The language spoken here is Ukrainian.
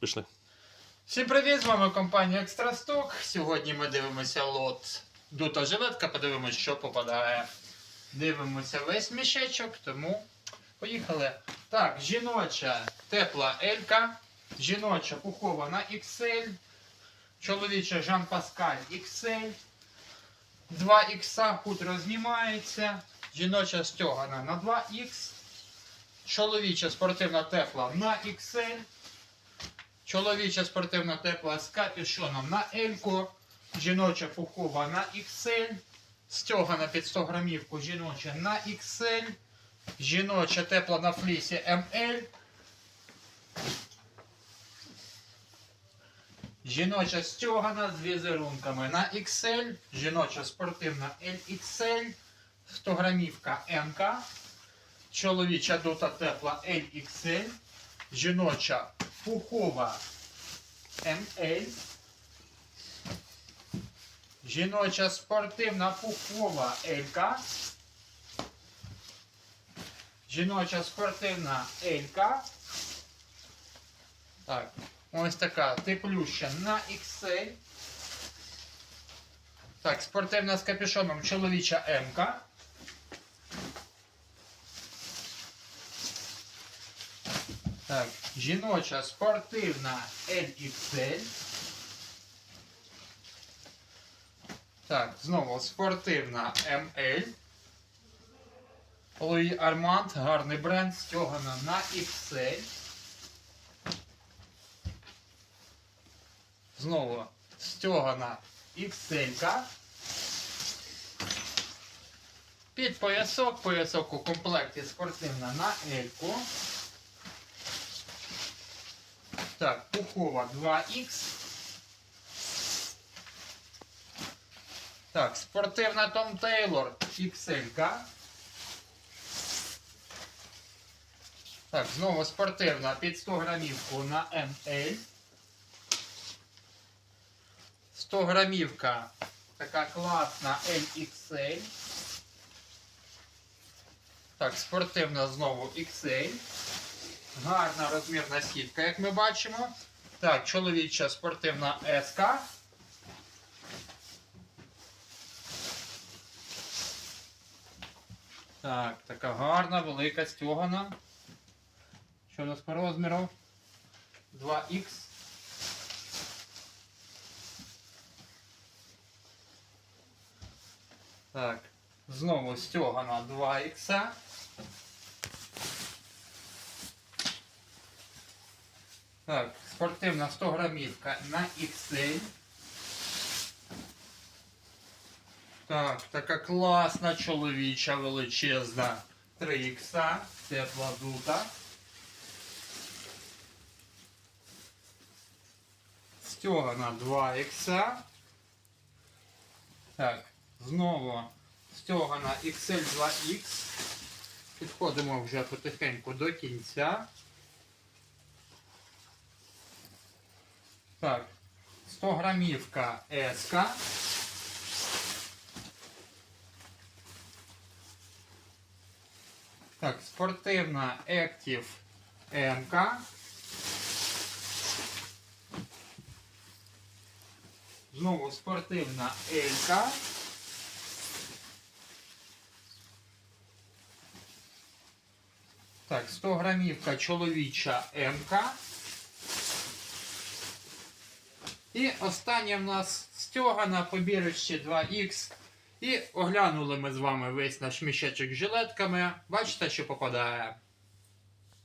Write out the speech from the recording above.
Пішли. Всім привіт! З вами компанія Екстрасток. Сьогодні ми дивимося лот дута жилетка, подивимося, що попадає. Дивимося весь мішечок, тому поїхали. Так, жіноча тепла Елька, жіноча пухова на XL, чоловіча Жан Паскаль XL, 2 х хутро знімається, жіноча стьогана на 2х, чоловіча спортивна тепла на XL. Чоловіча спортивна тепла з капюшоном на Ельку, жіноча пухова на XL, стьогана під 100 грамівку жіноча на XL, жіноча тепла на флісі ML, жіноча стьогана з візерунками на XL, жіноча спортивна LXL, 100 грамівка MK, чоловіча дута тепла LXL, жіноча пухова МЛ. Жіноча спортивна пухова ЛК. Жіноча спортивна ЛК. Так, ось така теплюща на XL. Так, спортивна з капюшоном чоловіча МК. Так, жіноча спортивна LXL. Так, знову спортивна ML. Луї Арманд, гарний бренд, стягана на XL. Знову стягана XL. Під поясок, поясок у комплекті спортивна на L. Так, пухова 2х. Так, спортивна Том Тейлор XL. Так, знову спортивна під 100 грамівку на ML. 100 грамівка така класна LXL. Так, спортивна знову XL. Гарна розмірна сітка, як ми бачимо. Так, чоловіча спортивна СК. Так, така гарна, велика стягана. Що у нас по розміру? 2х. Так, знову стягана 2х. Так, спортивна 100 грамівка на XL. Так, така класна чоловіча величезна 3 х тепла дута. Стягана 2 х Так, знову стягана XL 2X. Підходимо вже потихеньку до кінця. Так, 100 грамівка СК. Так, спортивна Active МК. Знову спортивна ЛК. Так, 100 грамівка чоловіча МК. І останнє в нас стягана побірище 2х. І оглянули ми з вами весь наш мішечок з жилетками. Бачите, що попадає.